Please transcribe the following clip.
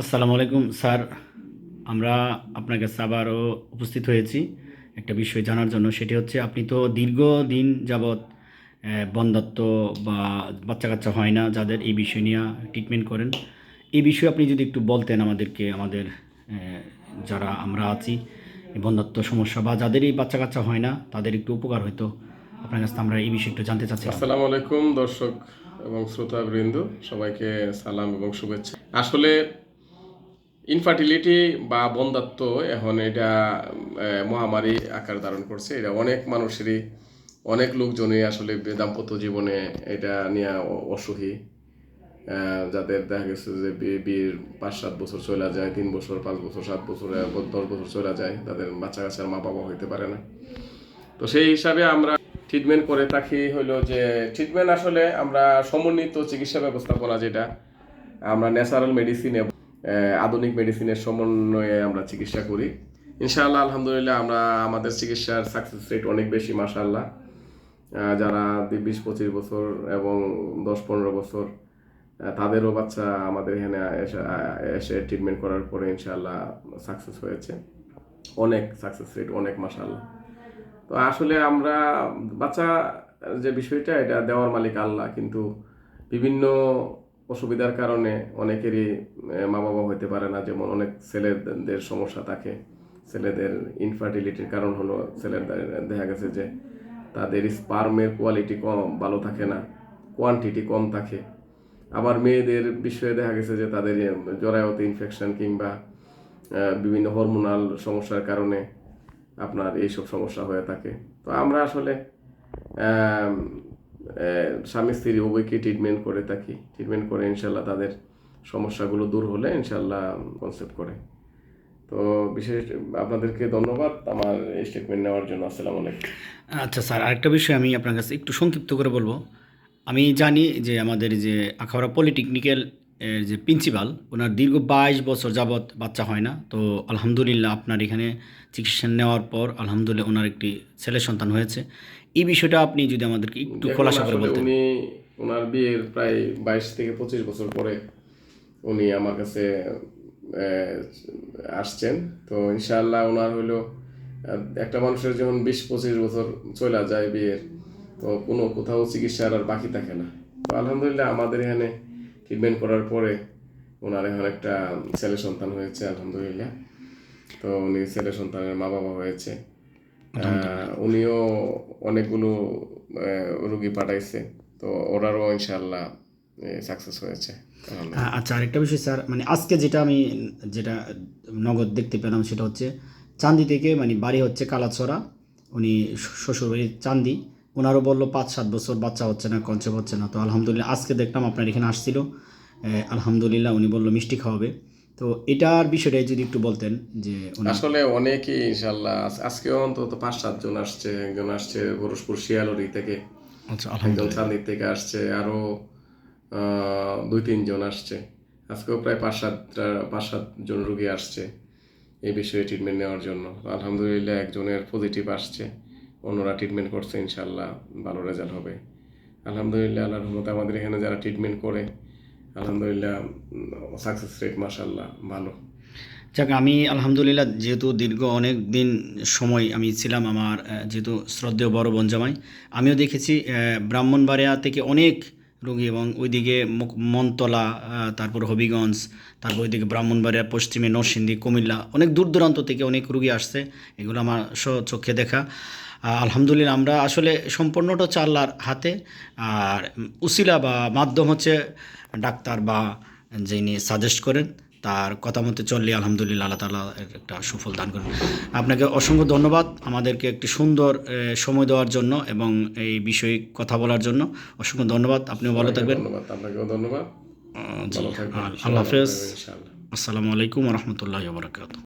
আসসালামু আলাইকুম, স্যার। আমরা আপনার কাছে আবারও উপস্থিত হয়েছি একটা বিষয় জানার জন্য। সেটি হচ্ছে, আপনি তো দীর্ঘদিন যাবৎ বন্ধাত্ব বা বাচ্চা কাচ্চা হয় না, যাদের এই বিষয় নিয়ে ট্রিটমেন্ট করেন। এই বিষয়ে আপনি যদি একটু বলতেন আমাদেরকে, আমাদের যারা আমরা আছি বন্ধাত্ব সমস্যা বা যাদের এই বাচ্চা কাচ্চা হয় না, তাদের একটু উপকার হতো আপনার কাছে আমরা এই বিষয়ে একটু জানতে চাচ্ছি আসসালামু আলাইকুম, দর্শক এবং শ্রোতা বৃন্দ সবাইকে সালাম এবং শুভেচ্ছা। আসলে ইনফার্টিলিটি বা বন্ধাত্ব এখন এটা মহামারী আকার ধারণ করছে। এটা অনেক মানুষেরই, অনেক লোকজনই আসলে দাম্পত্য জীবনে এটা নিয়ে অসুখী। যাদের দেখা গেছে যে বিয়ে- বিয়ের পাঁচ সাত বছর চলে যায়, তিন বছর, পাঁচ বছর, সাত বছর দশ বছর চলে যায়, তাদের বাচ্চা কাচ্চার মা বাবা হইতে পারে না। তো সেই হিসাবে আমরা ট্রিটমেন্ট করে থাকি হলো যে ট্রিটমেন্ট আসলে আমরা সমন্বিত চিকিৎসা ব্যবস্থাপনা যেটা, আমরা ন্যাচারাল মেডিসিন আধুনিক মেডিসিনের সমন্বয়ে আমরা চিকিৎসা করি। ইনশাআল্লাহ, আলহামদুলিল্লাহ, আমরা আমাদের চিকিৎসার সাকসেস রেট অনেক বেশি মাসাল্লাহ যারা বিশ, পঁচিশ বছর এবং দশ, পনেরো বছর তাদেরও বাচ্চা আমাদের এখানে এসে ট্রিটমেন্ট করার পরে ইনশাআল্লাহ সাকসেস হয়েছে। অনেক সাকসেস রেট অনেক মাসাল্লাহ তো আসলে আমরা, বাচ্চা যে বিষয়টা, এটা দেওয়ার মালিক আল্লাহ। কিন্তু বিভিন্ন অসুবিধার কারণে অনেকেরই মা বাবা হইতে পারে না। যেমন অনেক ছেলেদের সমস্যা থাকে। ছেলেদের ইনফার্টিলিটির কারণ হলো ছেলের দেখা গেছে যে তাদের স্পার্মের কোয়ালিটি কম, ভালো থাকে না। কোয়ান্টিটি কম থাকে। আবার মেয়েদের বিষয়ে দেখা গেছে যে তাদের জরায়ুতে ইনফেকশন কিংবা বিভিন্ন হরমোনাল সমস্যার কারণে আপনার এইসব সমস্যা হয়ে থাকে। তো আমরা আসলে স্বামী স্ত্রী উভয়কে ট্রিটমেন্ট করে থাকি ট্রিটমেন্ট করে ইনশাল্লাহ তাদের সমস্যাগুলো দূর হলে ইনশাল্লাহ কনসেপ্ট করে। তো বিশেষ আপনাদেরকে ধন্যবাদ আমার স্টেটমেন্ট নেওয়ার জন্য, আসসালামু আলাইকুম। আচ্ছা স্যার, আরেকটা বিষয় আমি আপনার কাছে একটু সংক্ষিপ্ত করে বলব। আমি জানি যে আমাদের যে আখাউড়া পলিটেকনিক্যাল যে প্রিন্সিপাল ওনার দীর্ঘ বাইশ বছর যাবৎ বাচ্চা হয় না। তো আলহামদুলিল্লাহ আপনার এখানে চিকিৎসা নেওয়ার পর আলহামদুলিল্লাহ ওনার একটি ছেলে সন্তান হয়েছে। এই বিষয়টা আপনি যদি আমাদেরকে একটু খোলাসা করে বলতেন। উনি ওনার বিয়ের প্রায় বাইশ থেকে পঁচিশ বছর পরে উনি আমার কাছে আসছেন। তো ইনশাআল্লাহ ওনার হলো একটা মানুষের যেমন বিশ পঁচিশ বছর চলে যায় বিয়ের তো কোনো কোথাও চিকিৎসার আর বাকি থাকে না। তো আলহামদুলিল্লাহ আমাদের এখানে ট্রিটমেন্ট করার পরে ওনার এখন একটা ছেলে সন্তান হয়েছে আলহামদুলিল্লাহ। তো উনি ছেলে সন্তানের মা বাবা হয়েছে। উনিও অনেকগুলো রুগী পাঠাইছে। তো ওরারও ইনশাল্লাহ সাকসেস হয়েছে। আচ্ছা আরেকটা বিষয় স্যার মানে আজকে যেটা আমি যেটা নগদ দেখতে পেলাম সেটা হচ্ছে চান্দি থেকে মানে বাড়ি হচ্ছে কালাছড়া। উনি শ্বশুরবাড়ি চান্দি। ওনারও বলল পাঁচ সাত বছর বাচ্চা হচ্ছে না কনসেপ্ট হচ্ছে না। তো আলহামদুলিল্লাহ আজকে দেখলাম আপনার এখানে আসছিল। আলহামদুলিল্লাহ উনি বলল মিষ্টি খাওয়াবে। তো এটার বিষয়টা যদি একটু বলতেন যে আসলে অনেকেই ইনশাল্লাহ আজ- আজকেও অন্তত পাঁচ সাতজন আসছে একজন আসছে ঘোরসপুর শিয়ালরি থেকে। আচ্ছা একজন চান্দির থেকে আসছে আরও আহ, দুই তিনজন আসছে। আজকেও প্রায় পাঁচ সাতটা পাঁচ সাতজন রুগী আসছে এই বিষয়ে ট্রিটমেন্ট নেওয়ার জন্য। আলহামদুলিল্লাহ একজনের পজিটিভ আসছে অন্যরা ট্রিটমেন্ট করছে ইনশাল্লাহ ভালো রেজাল্ট হবে। আলহামদুলিল্লাহ আল্লাহ রহমতে আমাদের এখানে যারা ট্রিটমেন্ট করে আলহামদুলিল্লাহ সাকসেস রেট ভালো। যাক, আমি আলহামদুলিল্লাহ যেহেতু দীর্ঘ অনেক দিন সময় আমি ছিলাম আমার যেহেতু শ্রদ্ধেয় বড় বনজামাই আমিও দেখেছি ব্রাহ্মণবাড়িয়া থেকে অনেক রোগী এবং ওইদিকে মনতলা তারপর হবিগঞ্জ, তারপর ওইদিকে ব্রাহ্মণবাড়িয়া, পশ্চিমে নরসিংদী, কুমিল্লা, অনেক দূর দূরান্ত থেকে অনেক রুগী আসছে, এগুলো আমার চোখে দেখা। আলহামদুলিল্লাহ আমরা আসলে সম্পূর্ণটা হচ্ছে আল্লাহর হাতে। আর উসিলা বা মাধ্যম হচ্ছে ডাক্তার বা যিনি সাজেস্ট করেন তার কথা মতো চললে আলহামদুলিল্লাহ আল্লাহ তালা একটা সুফল দান করেন। আপনাকে অসংখ্য ধন্যবাদ আমাদেরকে একটি সুন্দর সময় দেওয়ার জন্য এবং এই বিষয়ে কথা বলার জন্য। অসংখ্য ধন্যবাদ আপনিও ভালো থাকবেন। ধন্যবাদ আপনাকেও ধন্যবাদ। জি আল্লাহ হাফেজ। আসসালামু আলাইকুম রহমতুল্লাহ বরকাত